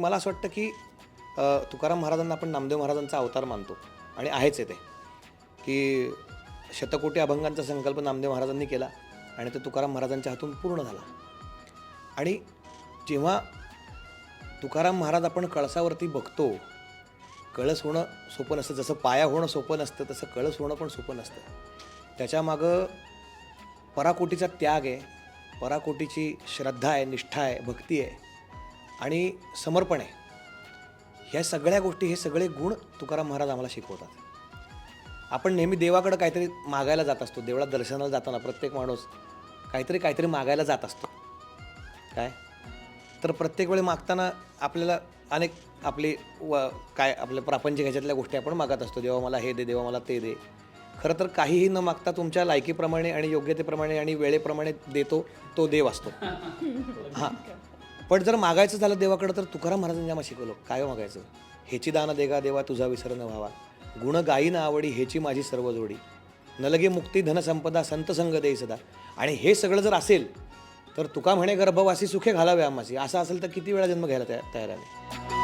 मला असं वाटतं की तुकाराम महाराजांना आपण नामदेव महाराजांचा अवतार मानतो. आणि आहेच आहे ते. की शतकोटी अभंगांचा संकल्प नामदेव महाराजांनी केला आणि तो तुकाराम महाराजांच्या हातून पूर्ण झाला. आणि जेव्हा तुकाराम महाराज आपण कळसावरती बघतो कळस होणं सोपं नसतं. जसं पाया होणं सोपं नसतं तसं कळस होणं पण सोपं नसतं. त्याच्यामागं पराकोटीचा त्याग आहे. पराकोटीची श्रद्धा आहे निष्ठा आहे भक्ती आहे. आणि समर्पण आहे. ह्या सगळ्या गोष्टी हे सगळे गुण तुकाराम महाराज आम्हाला शिकवतात. आपण नेहमी देवाकडं काहीतरी मागायला जात असतो. देवळात दर्शनाला जाताना प्रत्येक माणूस काहीतरी काहीतरी मागायला जात असतो. काय? तर प्रत्येक वेळी मागताना आपल्याला अनेक आपली व काय आपल्या प्रापंचिक ह्याच्यातल्या गोष्टी आपण मागत असतो. देवा मला हे दे देवा मला ते दे. खरं तर काहीही न मागता तुमच्या लायकीप्रमाणे आणि योग्यतेप्रमाणे आणि वेळेप्रमाणे देतो तो देव असतो. हां. पण जर मागायचं झालं देवाकडं तर तुकाराम महाराजांनी आम्हाला शिकवलं. काय मागायचं? हेची दान देगा देवा तुझा विसर न व्हावा. गुण गायी ना आवडी हेची माझी सर्व जोडी. नलगे मुक्ती धनसंपदा संत संग देई सदा. आणि हे सगळं जर असेल तर तुका म्हणे गर्भवासी सुखे घालावे आम्हाशी. असं असेल तर किती वेळा जन्म घ्यायला तया- तयार आहे?